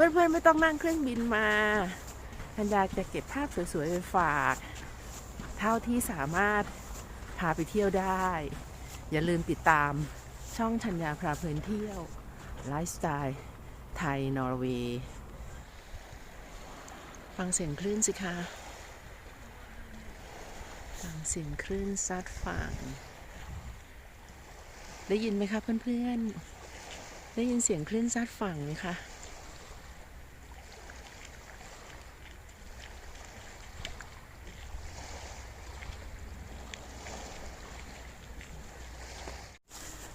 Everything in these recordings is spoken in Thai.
พื่อนๆไม่ต้องนั่งเครื่องบินมาธัญญาจะเก็บภาพสวยๆไปฝาก เท่าที่สามารถพาไปเที่ยวได้ อย่าลืมติดตามช่องธัญญาพาเพลินเที่ยว ไลฟ์สไตล์ ไทย นอร์เวย์ฟังเสียงคลื่นสิคะฟังเสียงคลื่นซัดฝั่ง ได้ยินไหมคะเพื่อนๆ ได้ยินเสียงคลื่นซัดฝั่งไหมคะ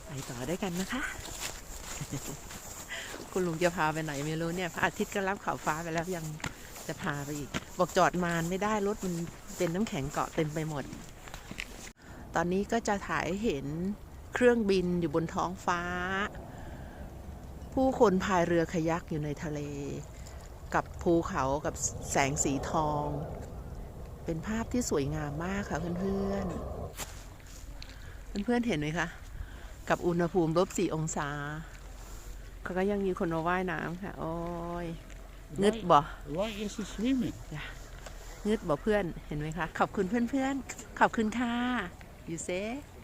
ไปต่อได้วยกันนะคะ คุณลุง จะพาไปไหนไม่รู้เนี่ยพระอาทิตย์ก็รับขอบฟ้าไปแล้วยังจะพาไปอีก บอกจอดมานไม่ได้รถมันเป็นน้ำแข็งเกาะเต็มไปหมด ตอนนี้ก็จะถ่ายเห็นเครื่องบินอยู่บนท้องฟ้า ผู้คนพายเรือคายักอยู่ในทะเล กับภูเขากับแสงสีทอง เป็นภาพที่สวยงามมากค่ะเพื่อนๆเพื่อนๆเห็นไหมคะ กับอุณหภูมิลบสี่องศา เขาก็ยังมีคนมาว่ายน้ำค่ะ โอ้ยงึด Why, บ่ why is he swimming? งึดบ่เพื่อนเห็นไหมคะ ขอบคุณเพื่อนๆ ขอบคุณค่ะยูเซ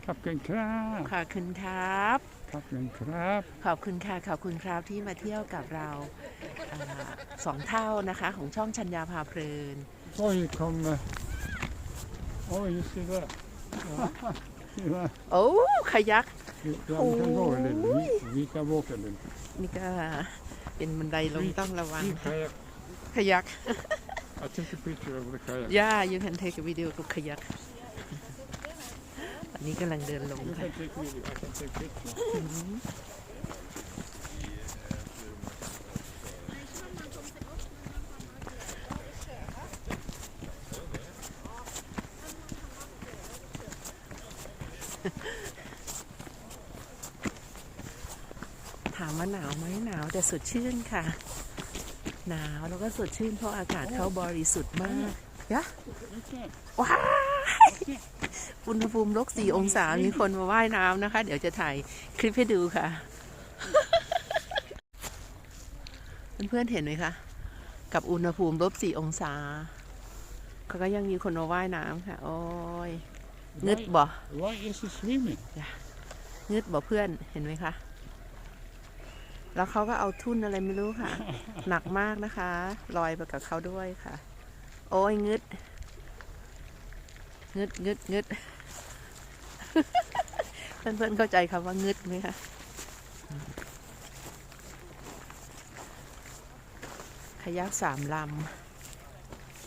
Kapten Krab. ขอบคุณครับ Kapten Krab. ขอบคุณค่ะ ขอบคุณครับที่มาเที่ยวกับเราอ่าสองเท่านะคะ ของช่องชัญญาพาเพลิน Oj, kom... eh, Oj, you see that? See that? โอ้ขยัก Vi, ja, vi kan gå en liten. Vi, vi kan åka en liten. นี่ก็เป็นบันไดลงต้องระวัง Vi kajak. ขยัก I took a picture of the kayak. ย่า you can take a video กับขยักอันนี้กำลังเดินลง You ค่ะ can take video. I can take picture. ถามว่าหนาวไหมหนาวแต่สดชื่นค่ะ หนาวแล้วก็สดชื่นเพราะอากาศเขาบริสุทธิ์มากยะ Okay. ว้ายอุณหภูมิลบสี่องศา มีคนมาว่ายน้ำนะคะ เดี๋ยวจะถ่ายคลิปให้ดูค่ะ เพื่อนๆเห็นไหมคะ กับอุณหภูมิลบสี่องศาเขาก็ยังมีคนมาว่ายน้ำค่ะ โอ้ยงึด Why, บ่ why is he swimming? งึดบ่เพื่อนเห็นไหมคะ แล้วเขาก็เอาทุ่นอะไรไม่รู้ค่ะ หนักมากนะคะลอยไปกับเขาด้วยค่ะ โอ้ยงึดงึดงึดงึดเพื่อนๆเข้าใจคำว่างึดไหมคะขยักสามล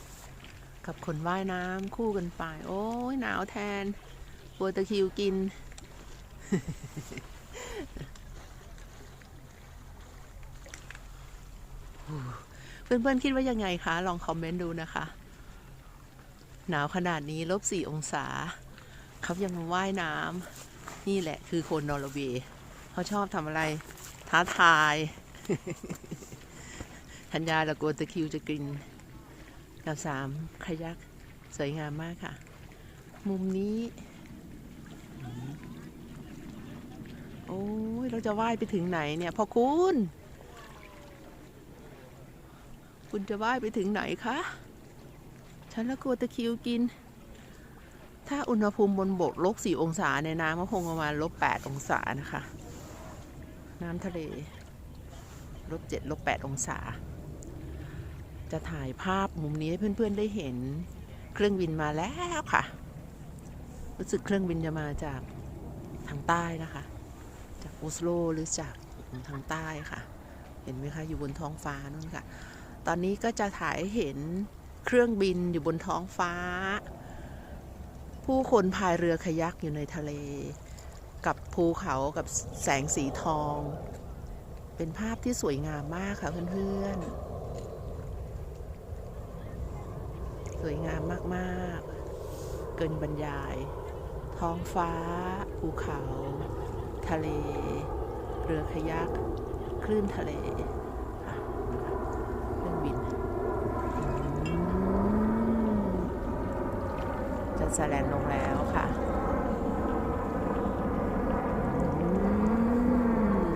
ำ กับคนว่ายน้ำคู่กันไป โอ้ยหนาวแทนปวดตะคริวกิน เพื่อนๆคิดว่ายังไงคะ ลองคอมเมนต์ดูนะคะ หนาวขนาดนี้ลบสี่องศา เขายังมาว่ายน้ำนี่แหละคือคนนอร์เวย์เขาชอบทำอะไร ท้าทายธัญญาและโกตะคิวจะกินกับสามขยักสวยงามมากค่ะ มุมนี้ โอ้ยเราจะว่ายไปถึงไหนเนี่ยพ่อคุณ คุณจะว่ายไปถึงไหนคะ ฉันละกลัวตะคิวกิน ถ้าอุณหภูมิบนบกลบสี่องศาในน้ำก็คงประมาณลบแปดองศานะคะ น้ำทะเลลบเจ็ดลบแปดองศา จะถ่ายภาพมุมนี้ให้เพื่อนๆได้เห็นเครื่องบินมาแล้วค่ะ รู้สึกเครื่องบินจะมาจากทางใต้นะคะ จากออสโลหรือจากทางใต้ค่ะ เห็นไหมคะ อยู่บนท้องฟ้านู่นค่ะ ตอนนี้ก็จะถ่ายเห็นเครื่องบินอยู่บนท้องฟ้า ผู้คนพายเรือคายักอยู่ในทะเล กับภูเขากับแสงสีทอง เป็นภาพที่สวยงามมากค่ะเพื่อนๆ สวยงามมากๆ เกินบรรยาย ท้องฟ้า ภูเขา ทะเล เรือคายัก คลื่นทะเลค่ะเครื่องบินอืม จะแลนลงแล้วค่ะอืม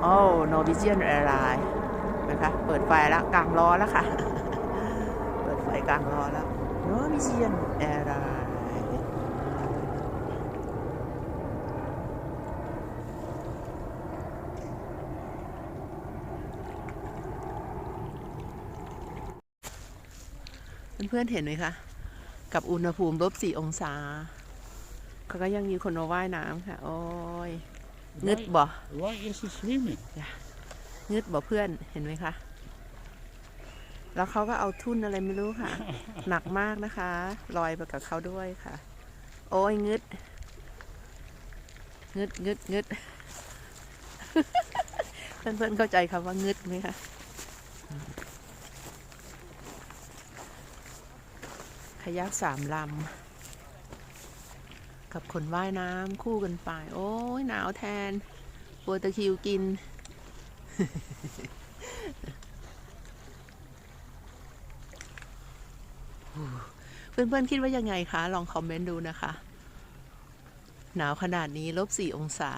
โอ้ Norwegian Airlines นะคะเปิดไฟแล้วกลางล้อแล้วค่ะ เปิดไฟกลางล้อแล้วโน้มิเชียนแอร์ไรเพื่อนๆเห็นไหมคะ กับอุณหภูมิลบสี่องศา เขาก็ยังมีคนมาว่ายน้ำค่ะ โอ้ยงึด Why, บ่ why is he swimming? งึดบ่เพื่อนเห็นไหมคะ แล้วเขาก็เอาทุ่นอะไรไม่รู้ค่ะ หนักมากนะคะลอยไปกับเขาด้วยค่ะ โอ้ยงึดงึดงึดงึดเพื่อนๆเข้าใจคำว่างึดไหมคะ ยักสามลำ กับคนว่ายน้ำคู่กันไป โอ้ยหนาวแทนปวดตะคิวกิน เพื่อนๆคิดว่ายังไงคะ ลองคอมเมนต์ดูนะคะ หนาวขนาดนี้ลบสี่องศา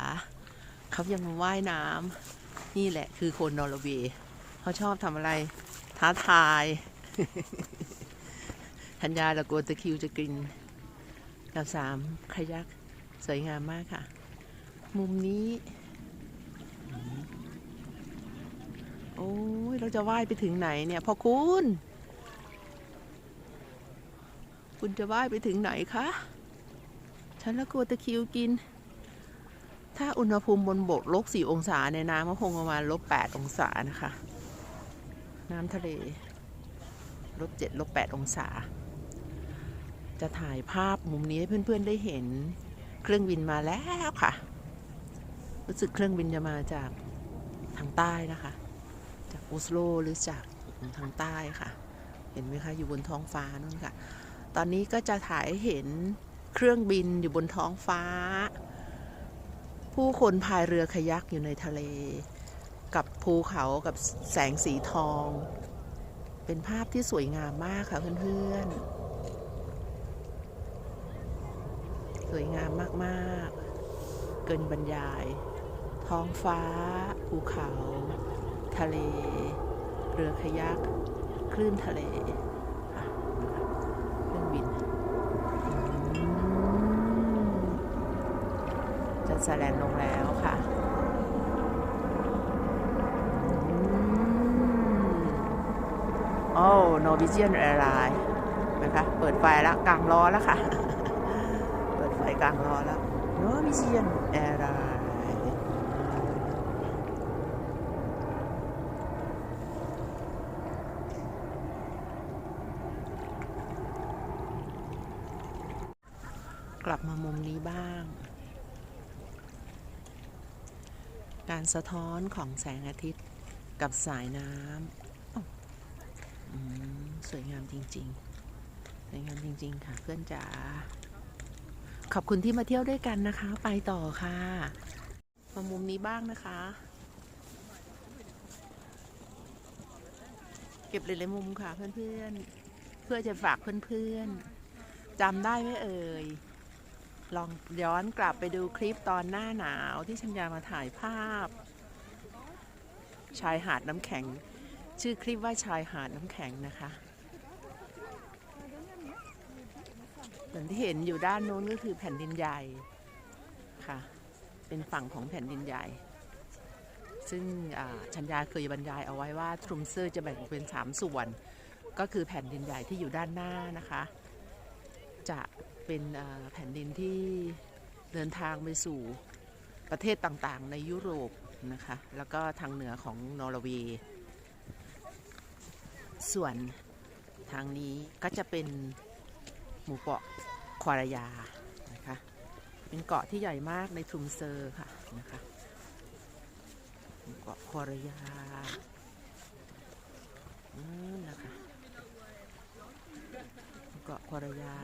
เขายังว่ายน้ำนี่แหละคือคนนอร์เวย์เขาชอบทำอะไร ท้าทาย ธัญญาและกัวตะคิวจะกินกับสามขยัก สวยงามมากค่ะ มุมนี้ โอ้ย เราจะว่ายไปถึงไหนเนี่ยพ่อคุณ คุณจะว่ายไปถึงไหนคะ ฉันละกัวตะคิวกิน ถ้าอุณหภูมิบนบกลบสี่องศาในน้ำก็คงประมาณลบแปดองศานะคะ น้ำทะเลลบเจ็ดลบแปดองศา จะถ่ายภาพมุมนี้ให้เพื่อนๆได้เห็น เครื่องบินมาแล้วค่ะ รู้สึกเครื่องบินจะมาจากทางใต้นะคะ จากออสโลหรือจากทางใต้ค่ะ เห็นไหมคะอยู่บนท้องฟ้านู่นค่ะ ตอนนี้ก็จะถ่ายเห็นเครื่องบินอยู่บนท้องฟ้า ผู้คนพายเรือคายักอยู่ในทะเล กับภูเขากับแสงสีทอง เป็นภาพที่สวยงามมากค่ะเพื่อนๆ สวยงามมาก ๆ เกินบรรยาย ท้องฟ้า ภูเขา ทะเล เรือคายัก คลื่นทะเลเครื่องบินจะแสลนลงแล้วค่ะโอ้โนวิเจียนแอร์ไลน์นะคะ เปิดไฟแล้วกลางล้อแล้วค่ะ ไฟกลางล้อแล้วโนวิเจียนแอร์ไลน์กลับมามุมนี้บ้าง การสะท้อนของแสงอาทิตย์กับสายน้ำสวยงามจริงๆ สวยงามจริง ๆ ค่ะเพื่อนจ๋า ขอบคุณที่มาเที่ยวด้วยกันนะคะ ไปต่อค่ะ มามุมนี้บ้างนะคะ เก็บหลายๆมุมค่ะเพื่อนๆ เพื่อจะฝากเพื่อนๆจำได้ไหมเอ่ย ลองย้อนกลับไปดูคลิปตอนหน้าหนาวที่ชัญญามาถ่ายภาพ ชายหาดน้ำแข็ง ชื่อคลิปว่าชายหาดน้ำแข็งนะคะ ส่วนที่เห็นอยู่ด้านโน้นก็คือแผ่นดินใหญ่ค่ะ เป็นฝั่งของแผ่นดินใหญ่ ซึ่งชัญญาเคยบรรยายเอาไว้ว่าทรุมเซอร์จะแบ่งเป็น 3 ส่วน ก็คือแผ่นดินใหญ่ที่อยู่ด้านหน้านะคะ จะเป็นแผ่นดินที่เดินทางไปสู่ประเทศต่างๆ ในยุโรปนะคะ แล้วก็ทางเหนือของนอร์เวย์ ส่วนทางนี้ก็จะเป็น มู่เกาะควารายานะคะ เป็นเกาะที่ใหญ่มากในทุมเซอร์ค่ะนะคะหมู่เกาะควารายาอืมนะคะหมู่เกาะควารายา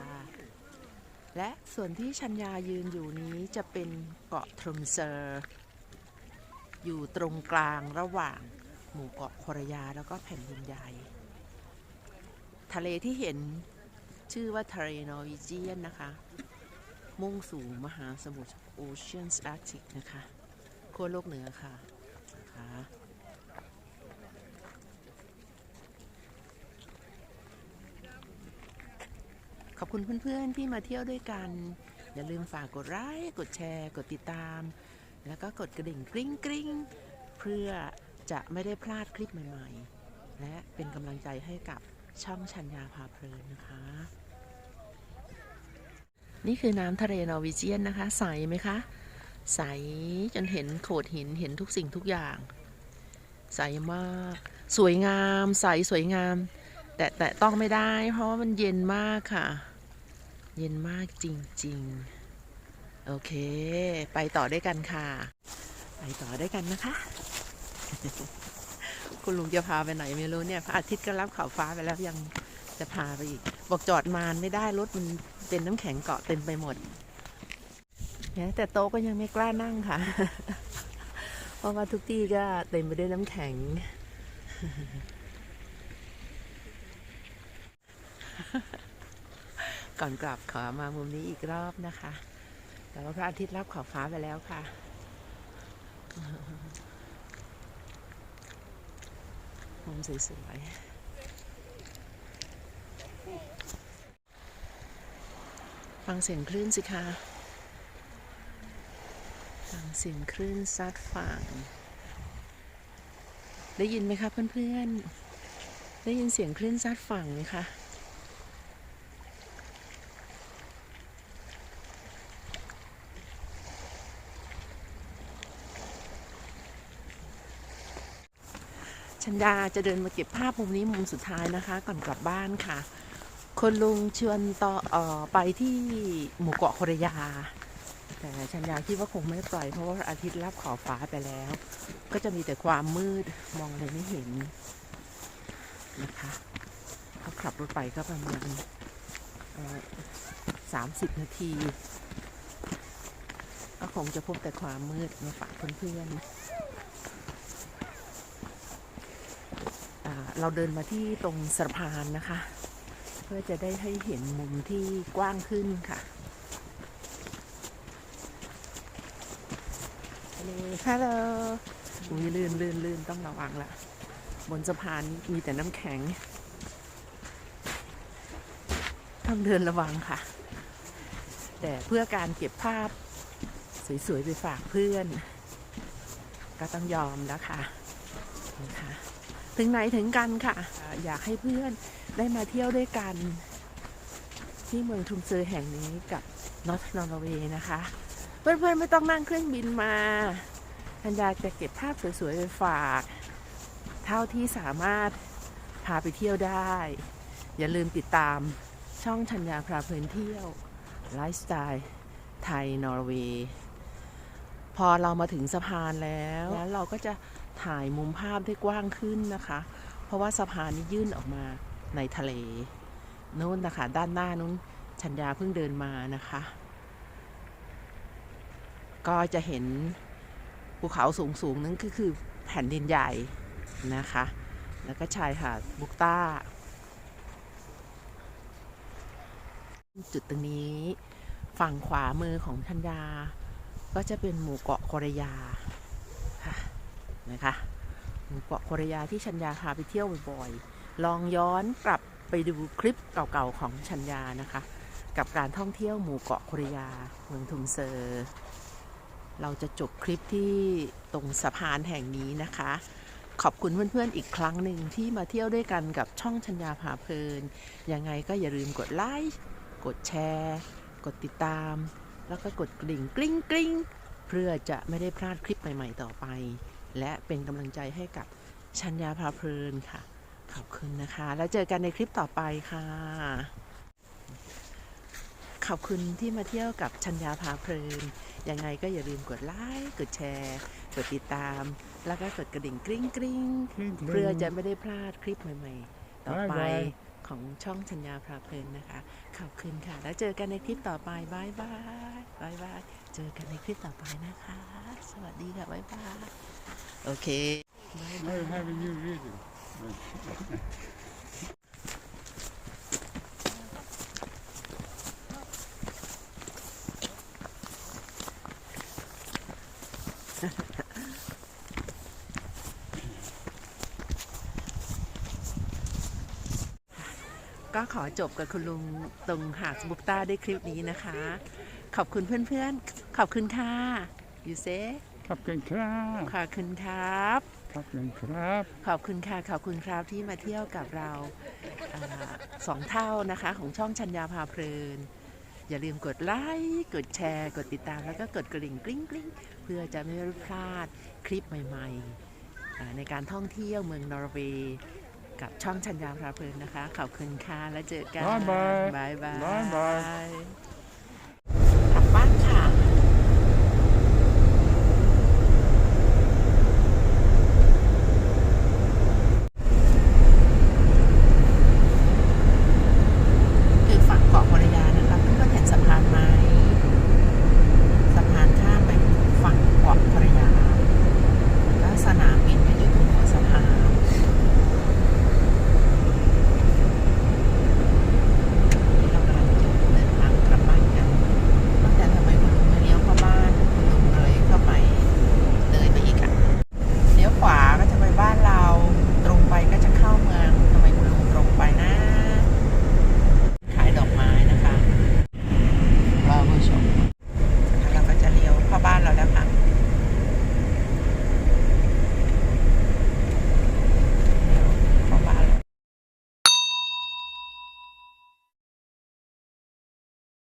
และส่วนที่ชัญญายืนอยู่นี้จะเป็นเกาะทรุมเซอร์ อยู่ตรงกลางระหว่างหมู่เกาะโครยาแล้วก็แผ่นดินใหญ่ ทะเลที่เห็น ชื่อว่าทะเลนอร์วิเจียนนะคะ มุ่งสู่มหาสมุทรโอเชียนแอาติกนะคะขั้วโลกเหนือค่ะนะคะขอบคุณเพื่อนๆที่มาเที่ยวด้วยกัน อย่าลืมฝากกดไลค์กดแชร์ กดติดตาม แล้วก็กดกระดิ่งกริ๊งกริ๊งเพื่อจะไม่ได้พลาดคลิปใหม่ๆ และเป็นกำลังใจให้กับช่องชัญญาพาเพลินนะคะ นี่คือน้ำทะเลนอร์วีเจียนนะคะ ใสไหมคะ ใสจนเห็นโขดหินเห็นทุกสิ่งทุกอย่าง ใสมาก สวยงาม ใสสวยงาม แต่แต่ต้องไม่ได้ เพราะว่ามันเย็นมากค่ะ เย็นมากจริง ๆ โอเค ไปต่อได้วยกันค่ะ ไปต่อได้วยกันนะคะ คุณลุงจะพาไปไหนไม่รู้เนี่ยพระอาทิตย์ก็รับขอบฟ้าไปแล้วยังจะพาไปอีก บอกจอดมานไม่ได้รถมัน เป็นน้ำแข็งเกาะเต็มไปหมดนี่ยแต่โต๊ะก็ยังไม่กล้านั่งค่ะ เพราะว่าทุกที่ก็เต็มไปด้วยน้ำแข็ง ก่อนกลับขอมามุมนี้อีกรอบนะคะ แต่ว่าพระอาทิตย์รับขอบฟ้าไปแล้วค่ะมุมสวยๆ ฟังเสียงคลื่นสิคะฟังเสียงคลื่นซัดฝั่ง ได้ยินไหมคะเพื่อนๆ ได้ยินเสียงคลื่นซัดฝั่งไหมคะชัญญาจะเดินมาเก็บภาพมุมนี้มุมสุดท้ายนะคะ ก่อนกลับบ้านค่ะ คนลุงชวนต่อออไปที่หมู่เกาะโครยา แต่ชัญญาคิดว่าคงไม่ปล่อยเพราะว่าอาทิตย์รับขอบฟ้าไปแล้ว ก็จะมีแต่ความมืดมองอะไรไม่เห็นนะคะเขาขับรถไปก็ประมาณสามสิบนาที ก็คงจะพบแต่ความมืดมาฝากเพื่อนๆเราเดินมาที่ตรงสะพานนะคะ พื่อจะได้ให้เห็นมุมที่กว้างขึ้นค่ะฮัลโหลฮัลโหลมีลื่นลื่นลื่นต้องระวังละบนสะพานมีแต่น้ำแข็ง ต้องเดินระวังค่ะ แต่เพื่อการเก็บภาพสวยๆไปฝากเพื่อน ก็ต้องยอมแล้วค่ะนะคะถึงไหนถึงกันค่ะ อยากให้เพื่อน ได้มาเที่ยวด้วยกัน ที่เมืองทุมเซอร์แห่งนี้กับนอตนอร์เวย์นะคะ เพื่อนๆไม่ต้องนั่งเครื่องบินมาทันยาจะเก็บภาพสวยๆไปฝาก เท่าที่สามารถพาไปเที่ยวได้ อย่าลืมติดตามช่องชัญญาพาเพลินเที่ยวไลฟ์สไตล์ไทยนอร์เวย์พอเรามาถึงสะพานแล้ว แล้วเราก็จะถ่ายมุมภาพได้กว้างขึ้นนะคะ เพราะว่าสะพานนี้ยื่นออกมา ในทะเลนู้นนะคะ ด้านหน้านู้นชัญญาเพิ่งเดินมานะคะ ก็จะเห็นภูเขาสูงสูงๆนั้นก็คือแผ่นดินใหญ่นะคะ แล้วก็ชายหาดบุกต้า จุดตรงนี้ฝั่งขวามือของชัญญา ก็จะเป็นหมู่เกาะโครยาค่ะนะคะหมู่เกาะโครยาที่ชัญญาพาไปเที่ยวบ่อยๆ ลองย้อนกลับไปดูคลิปเก่าๆของชัญญานะคะ กับการท่องเที่ยวหมู่เกาะโคริยาเมืองทุมเซอร์ เราจะจบคลิปที่ตรงสะพานแห่งนี้นะคะ ขอบคุณเพื่อนๆอีกครั้งหนึ่งที่มาเที่ยวด้วยกันกับช่องชัญญาพาเพลิน ยังไงก็อย่าลืมกดไลค์กดแชร์ กดติดตาม แล้วก็กดกริ่งกริ๊งกริ๊งเพื่อจะไม่ได้พลาดคลิปใหม่ๆต่อไป และเป็นกำลังใจให้กับชัญญาพาเพลินค่ะ ขอบคุณนะคะ แล้วเจอกันในคลิปต่อไปค่ะ ขอบคุณที่มาเที่ยวกับชัญญาพาเพลิน ยังไงก็อย่าลืมกดไลค์ กดแชร์ กดติดตาม แล้วก็กดกระดิ่งกริ๊งกริ๊ง Kling, เพื่อ kling. จะไม่ได้พลาดคลิปใหม่ๆ ต่อไปบ๊ายบายของช่องชัญญาพาเพลินนะคะ ขอบคุณค่ะ แล้วเจอกันในคลิปต่อไปบายบายบายบาย เจอกันในคลิปต่อไปนะคะ สวัสดีค่ะบายบาย โอเค I have a new video. กก็ขอจบกับคุณลุงตรงหาดสบุกต้าด้วยคลิปนี้นะคะ ขอบคุณเพื่อนๆ ขอบคุณค่ะ ยูเซ Kapten Krab. ขอบคุณครับ Kapten Krab. ขอบคุณค่ะ ขอบคุณครับที่มาเที่ยวกับเราอาสองเท่านะคะของช่องชัญญาพาเพลิน อย่าลืมกดไลค์กดแชร์ กดติดตามแล้วก็กดกระดิ่งกริ๊งกริ๊งเพื่อจะไม่พลาดคลิปใหม่ๆอ่าในการท่องเที่ยวเมืองนอร์เวย์กับช่องชัญญาพาเพลินนะคะ ขอบคุณค่ะแล้วเจอกัน Bye bye บายบาย Bye bye